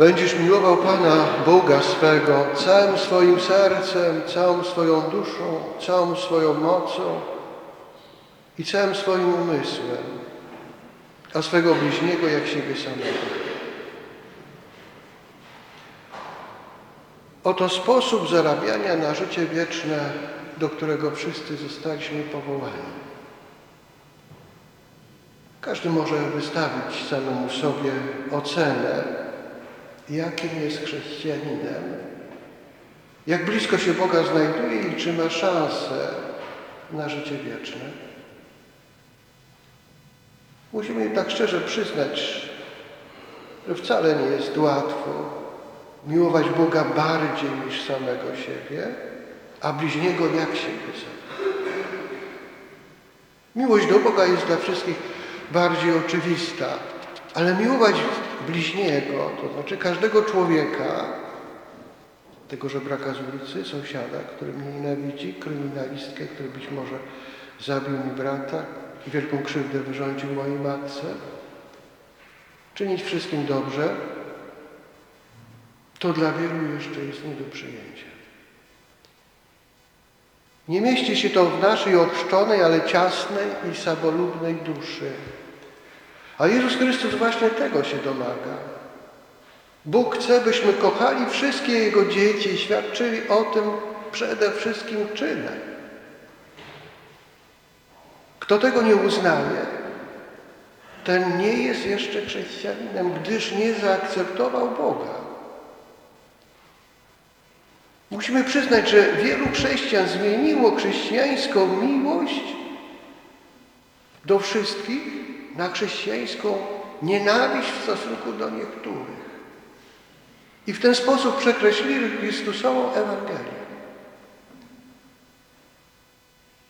Będziesz miłował Pana Boga swego całym swoim sercem, całą swoją duszą, całą swoją mocą i całym swoim umysłem, a swego bliźniego jak siebie samego. Oto sposób zarabiania na życie wieczne, do którego wszyscy zostaliśmy powołani. Każdy może wystawić samemu sobie ocenę, jakim jest chrześcijaninem, jak blisko się Boga znajduje i czy ma szansę na życie wieczne. Musimy tak szczerze przyznać, że wcale nie jest łatwo miłować Boga bardziej niż samego siebie, a bliźniego jak siebie samego. Miłość do Boga jest dla wszystkich bardziej oczywista, ale miłować bliźniego, to znaczy każdego człowieka, tego żebraka z ulicy, sąsiada, który mnie nienawidzi, kryminalistkę, który być może zabił mi brata wielką krzywdę wyrządził mojej matce, czynić wszystkim dobrze, to dla wielu jeszcze jest nie do przyjęcia. Nie mieści się to w naszej ochrzczonej, ale ciasnej i sabolubnej duszy. A Jezus Chrystus właśnie tego się domaga. Bóg chce, byśmy kochali wszystkie Jego dzieci i świadczyli o tym przede wszystkim czynem. Kto tego nie uznaje, ten nie jest jeszcze chrześcijaninem, gdyż nie zaakceptował Boga. Musimy przyznać, że wielu chrześcijan zmieniło chrześcijańską miłość do wszystkich na chrześcijańską nienawiść w stosunku do niektórych. I w ten sposób przekreślili Chrystusową Ewangelię.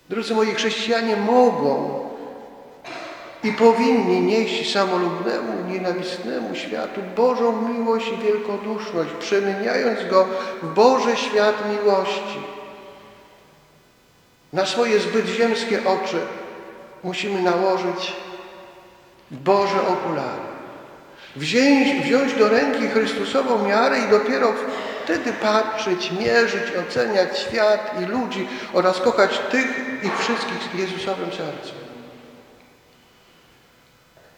Drodzy moi, chrześcijanie mogą i powinni nieść samolubnemu, nienawistnemu światu Bożą miłość i wielkoduszność, przemieniając go w Boży świat miłości. Na swoje zbyt ziemskie oczy musimy nałożyć Boże okulary. Wziąć, wziąć do ręki Chrystusową miarę i dopiero wtedy patrzeć, mierzyć, oceniać świat i ludzi oraz kochać tych i wszystkich z Jezusowym sercem.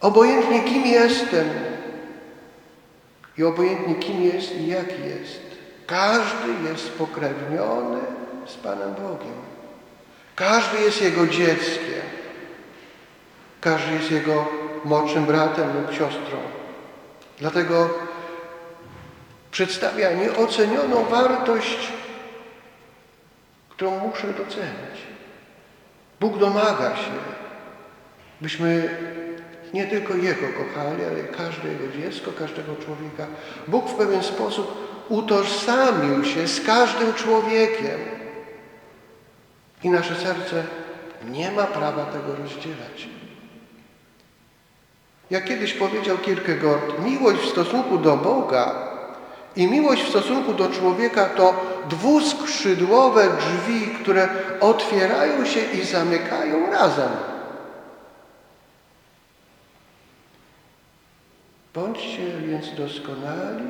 Obojętnie kim jestem i obojętnie kim jest i jaki jest, każdy jest spokrewniony z Panem Bogiem. Każdy jest Jego dzieckiem. Każdy jest Jego młodszym bratem lub siostrą. Dlatego przedstawia nieocenioną wartość, którą muszę docenić. Bóg domaga się, byśmy nie tylko Jego kochali, ale każde Jego dziecko, każdego człowieka. Bóg w pewien sposób utożsamił się z każdym człowiekiem. I nasze serce nie ma prawa tego rozdzielać. Jak kiedyś powiedział Kierkegaard, miłość w stosunku do Boga i miłość w stosunku do człowieka to dwuskrzydłowe drzwi, które otwierają się i zamykają razem. Bądźcie więc doskonali,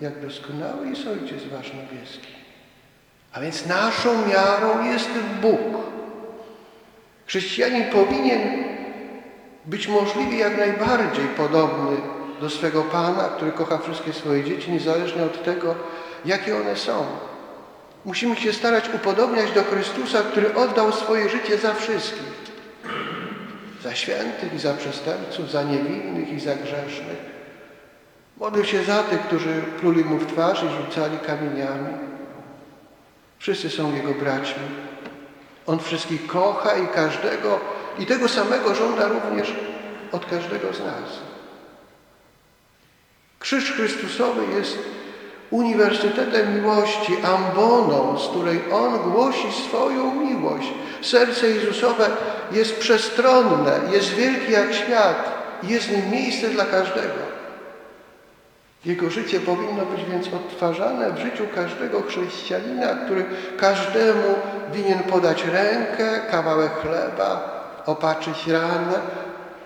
jak doskonały jest Ojciec Wasz Niebieski. A więc naszą miarą jest Bóg. Chrześcijanin powinien być możliwie jak najbardziej podobny do swego Pana, który kocha wszystkie swoje dzieci, niezależnie od tego, jakie one są. Musimy się starać upodobniać do Chrystusa, który oddał swoje życie za wszystkich. Za świętych i za przestępców, za niewinnych i za grzesznych. Modlił się za tych, którzy pluli mu w twarz i rzucali kamieniami. Wszyscy są Jego braćmi. On wszystkich kocha i każdego, i tego samego żąda również od każdego z nas. Krzyż Chrystusowy jest uniwersytetem miłości, amboną, z której On głosi swoją miłość. Serce Jezusowe jest przestronne, jest wielkie jak świat, jest w nim miejsce dla każdego. Jego życie powinno być więc odtwarzane w życiu każdego chrześcijanina, który każdemu winien podać rękę, kawałek chleba, opatrzyć ranę,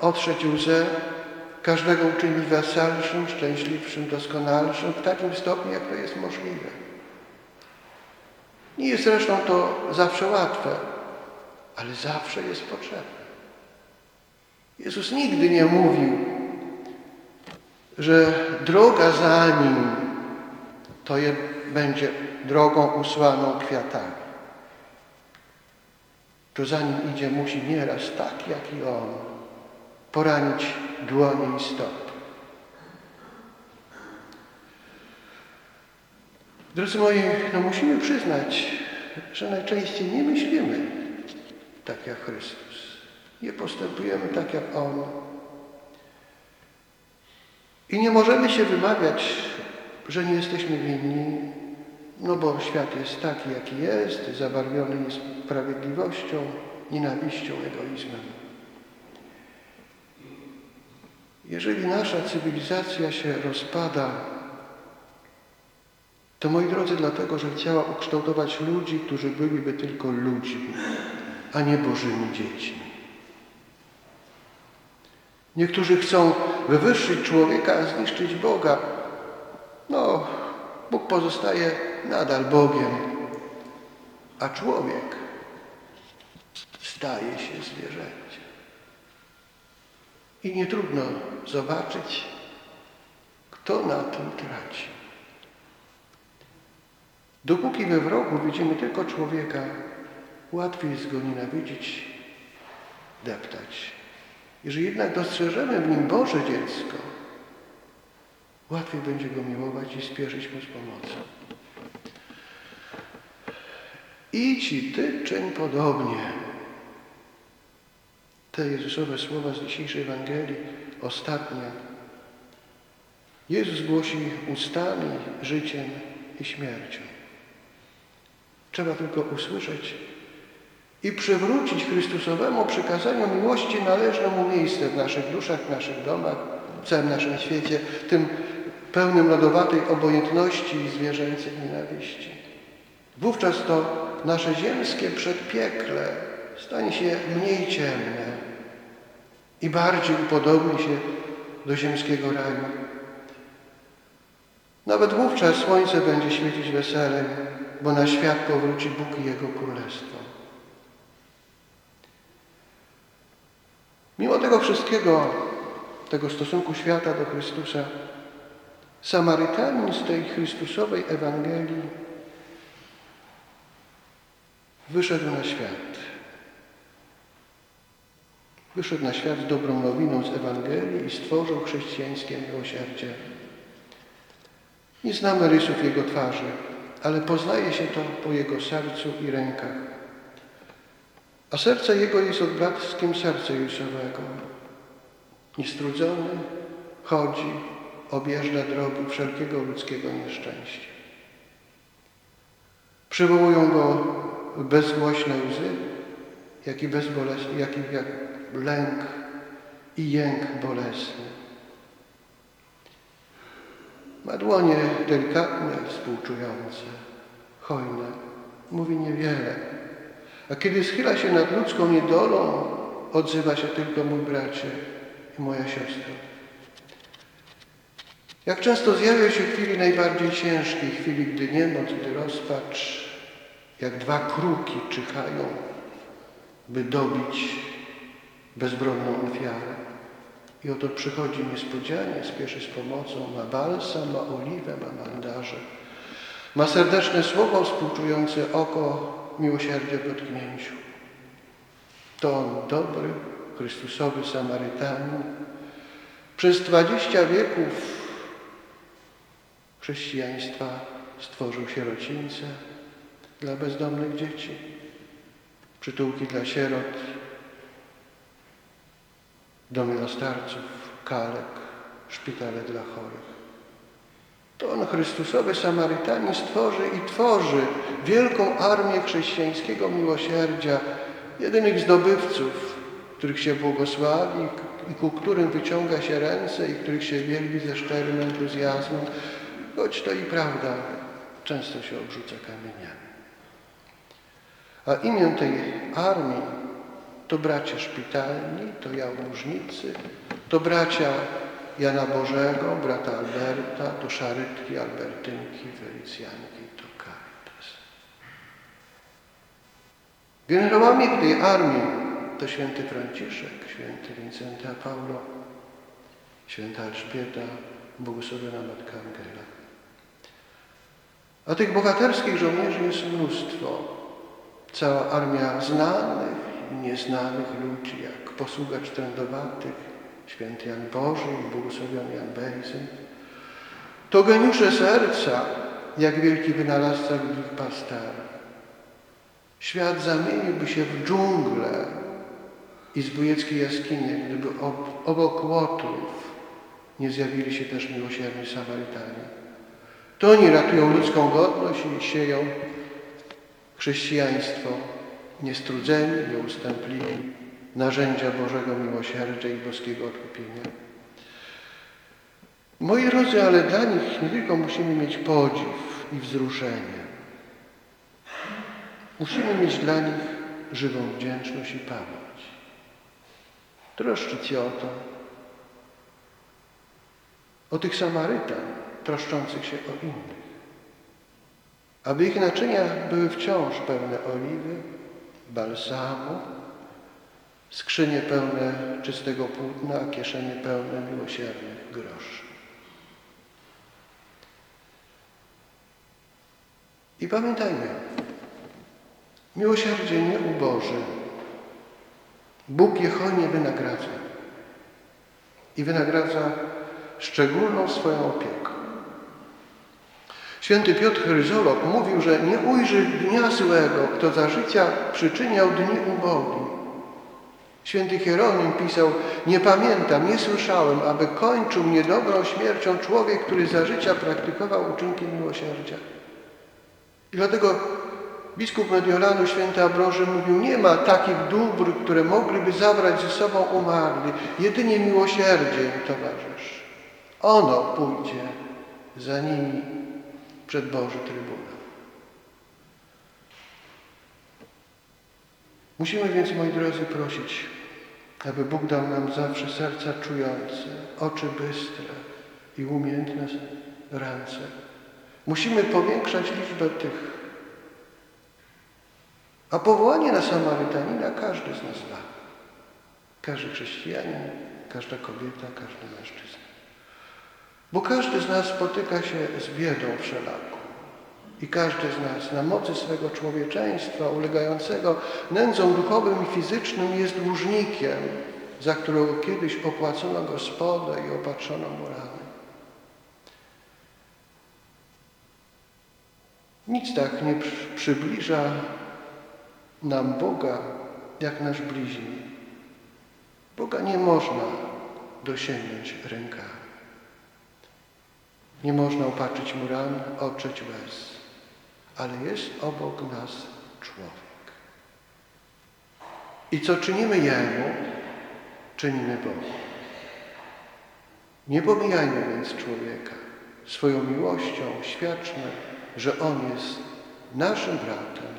otrzeć łzę każdego uczyni weselszym, szczęśliwszym, doskonalszym w takim stopniu, jak to jest możliwe. Nie jest zresztą to zawsze łatwe, ale zawsze jest potrzebne. Jezus nigdy nie mówił, że droga za Nim to je, będzie drogą usłaną kwiatami. To za Nim idzie musi nieraz tak, jak i On, poranić dłonie i stopy. Drodzy moi, no musimy przyznać, że najczęściej nie myślimy tak jak Chrystus. Nie postępujemy tak jak On. I nie możemy się wymawiać, że nie jesteśmy winni, no bo świat jest taki, jaki jest, zabarwiony niesprawiedliwością, nienawiścią, egoizmem. Jeżeli nasza cywilizacja się rozpada, to moi drodzy, dlatego, że chciała ukształtować ludzi, którzy byliby tylko ludźmi, a nie Bożymi dziećmi. Niektórzy chcą wywyższyć człowieka, a zniszczyć Boga. Pozostaje nadal Bogiem, a człowiek staje się zwierzęciem. I nie trudno zobaczyć, kto na tym traci. Dopóki we wrogu widzimy tylko człowieka, łatwiej jest go nienawidzić, deptać. Jeżeli jednak dostrzeżemy w nim Boże dziecko, łatwiej będzie go miłować i spieszyć mu z pomocą. Idź i ty czyń podobnie. Te Jezusowe słowa z dzisiejszej Ewangelii, ostatnie. Jezus głosi ustami, życiem i śmiercią. Trzeba tylko usłyszeć i przywrócić Chrystusowemu przykazaniu miłości należne mu miejsce w naszych duszach, w naszych domach, w całym naszym świecie, tym pełnym lodowatej obojętności i zwierzęcej nienawiści. Wówczas to nasze ziemskie przedpiekle stanie się mniej ciemne i bardziej upodobni się do ziemskiego raju. Nawet wówczas słońce będzie świecić weselem, bo na świat powróci Bóg i Jego Królestwo. Mimo tego wszystkiego, tego stosunku świata do Chrystusa, Samarytanin z tej Chrystusowej Ewangelii wyszedł na świat. Wyszedł na świat z dobrą nowiną z Ewangelii i stworzył chrześcijańskie miłosierdzie. Nie znamy rysów jego twarzy, ale poznaje się to po jego sercu i rękach. A serce jego jest odblaskiem serca Jezusowego. Niestrudzony chodzi, objeżdża drogi wszelkiego ludzkiego nieszczęścia. Przywołują go bezgłośne łzy, jak i, jak i jak lęk i jęk bolesny. Ma dłonie delikatne, współczujące, hojne, mówi niewiele. A kiedy schyla się nad ludzką niedolą, odzywa się tylko mój bracie i moja siostra. Jak często zjawia się w chwili najbardziej ciężkiej, chwili, gdy niemoc, gdy rozpacz, jak dwa kruki czyhają, by dobić bezbronną ofiarę. I oto przychodzi niespodzianie, spieszy z pomocą, ma balsam, ma oliwę, ma mandarze. Ma serdeczne słowo współczujące oko, miłosierdzie w dotknięciu. To on dobry, Chrystusowy Samarytanin. Przez dwadzieścia wieków chrześcijaństwa stworzył sierocińce dla bezdomnych dzieci, przytułki dla sierot, domy dla starców, kalek, szpitale dla chorych. To on, Chrystusowy Samarytanin, stworzy i tworzy wielką armię chrześcijańskiego miłosierdzia, jedynych zdobywców, których się błogosławi i ku którym wyciąga się ręce i których się wielbi ze szczerym entuzjazmem, choć to i prawda często się obrzuca kamieniami. A imię tej armii to bracia szpitalni, to jałmużnicy, to bracia Jana Bożego, brata Alberta, to Szarytki, Albertynki, Felicjanki, to Caritas. Generałami tej armii to święty Franciszek, święty Wincenty Paulo, święta Elżbieta, błogosławiona Matka Angela. A tych bohaterskich żołnierzy jest mnóstwo. Cała armia znanych i nieznanych ludzi, jak posługacz trędowatych, święty Jan Boży i błogosławiony Jan Bejzyn. To geniusze serca, jak wielki wynalazca Ludwik Pasteur. Świat zamieniłby się w dżunglę i zbójeckie jaskinie, gdyby ob- obok łotrów nie zjawili się też miłosierni Samarytanie. To oni ratują ludzką godność i sieją chrześcijaństwo niestrudzeni, nieustępliwi, narzędzia Bożego miłosierdzia i boskiego odkupienia. Moi drodzy, ale dla nich nie tylko musimy mieć podziw i wzruszenie. Musimy mieć dla nich żywą wdzięczność i pamięć. Troszczyć się o to, o tych Samarytan troszczących się o innych. Aby ich naczynia były wciąż pełne oliwy, balsamu, skrzynie pełne czystego płótna, a kieszenie pełne miłosiernych groszy. I pamiętajmy, miłosierdzie nie uboży. Bóg je hojnie wynagradza. I wynagradza szczególną swoją opieką. Święty Piotr Chryzolog mówił, że nie ujrzy dnia złego, kto za życia przyczyniał dni ubogi. Święty Hieronim pisał, nie pamiętam, nie słyszałem, aby kończył niedobrą śmiercią człowiek, który za życia praktykował uczynki miłosierdzia. I dlatego biskup Mediolanu, święty Ambroży mówił, nie ma takich dóbr, które mogliby zabrać ze sobą umarli. Jedynie miłosierdzie im towarzyszy. Ono pójdzie za nimi przed Boży Trybunał. Musimy więc, moi drodzy, prosić, aby Bóg dał nam zawsze serca czujące, oczy bystre i umiejętne ręce. Musimy powiększać liczbę tych. A powołanie na Samarytanina każdy z nas ma. Każdy chrześcijanin, każda kobieta, każdy mężczyzna. Bo każdy z nas spotyka się z biedą wszelaką. I każdy z nas na mocy swego człowieczeństwa ulegającego nędzom duchowym i fizycznym jest dłużnikiem, za którego kiedyś opłacono gospodę i opatrzono mu rany. Nic tak nie przy- przybliża nam Boga, jak nasz bliźni. Boga nie można dosięgnąć rękami. Nie można opatrzyć mu ran, otrzeć łez, ale jest obok nas człowiek. I co czynimy Jemu, czynimy Bogu. Nie pomijajmy więc człowieka. Swoją miłością świadczmy, że On jest naszym bratem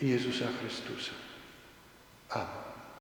i Jezusa Chrystusa. Amen.